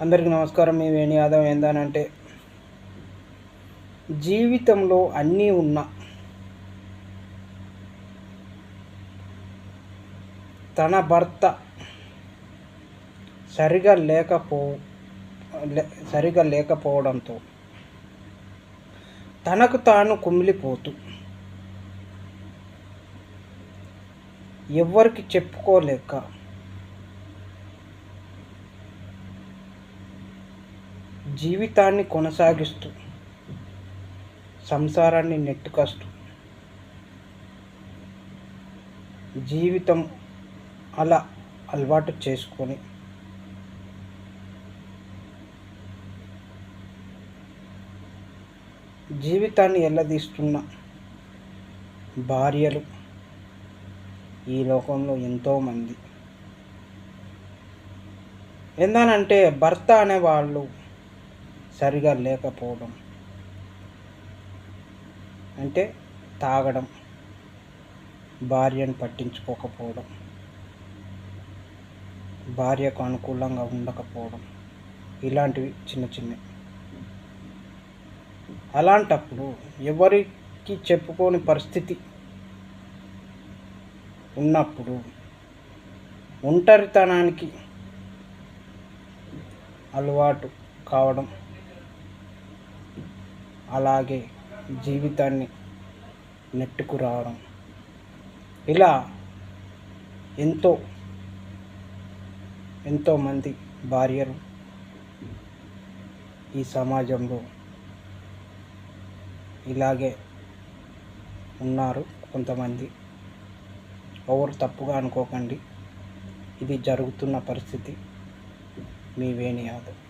అందరికీ నమస్కారం. మీ వేణి యాదవ్ ఏందనంటే జీవితంలో అన్నీ ఉన్న తన భర్త సరిగా లేకపో సరిగా లేకపోవడంతో తనకు తాను కుమిలిపోతూ ఎవరికి చెప్పుకోలేక జీవితాన్ని కొనసాగిస్తూ సంసారాన్ని నెట్టుకొస్తూ. జీవితం అలా అలవాటు చేసుకొని జీవితాన్ని ఎల్లదీస్తున్న భార్యలు ఈ లోకంలో ఎంతోమంది ఎందనంటే భర్త అనేవాళ్ళు సరిగా లేకపోవడం. అంటే తాగడం. భార్యను పట్టించుకోకపోవడం. భార్యకు అనుకూలంగా ఉండకపోవడం. ఇలాంటివి చిన్న చిన్నవి. అలాంటప్పుడు ఎవరికి చెప్పుకోని పరిస్థితి ఉన్నప్పుడు ఒంటరితనానికి అలవాటు కావడం అలాగే జీవితాన్ని నెట్టుకు రావడం ఇలా ఎంతో ఎంతోమంది భార్యలు ఈ సమాజంలో ఇలాగే ఉన్నారు. కొంతమంది ఎవరు తప్పుగా అనుకోకండి. ఇది జరుగుతున్న పరిస్థితి. మీ కాదు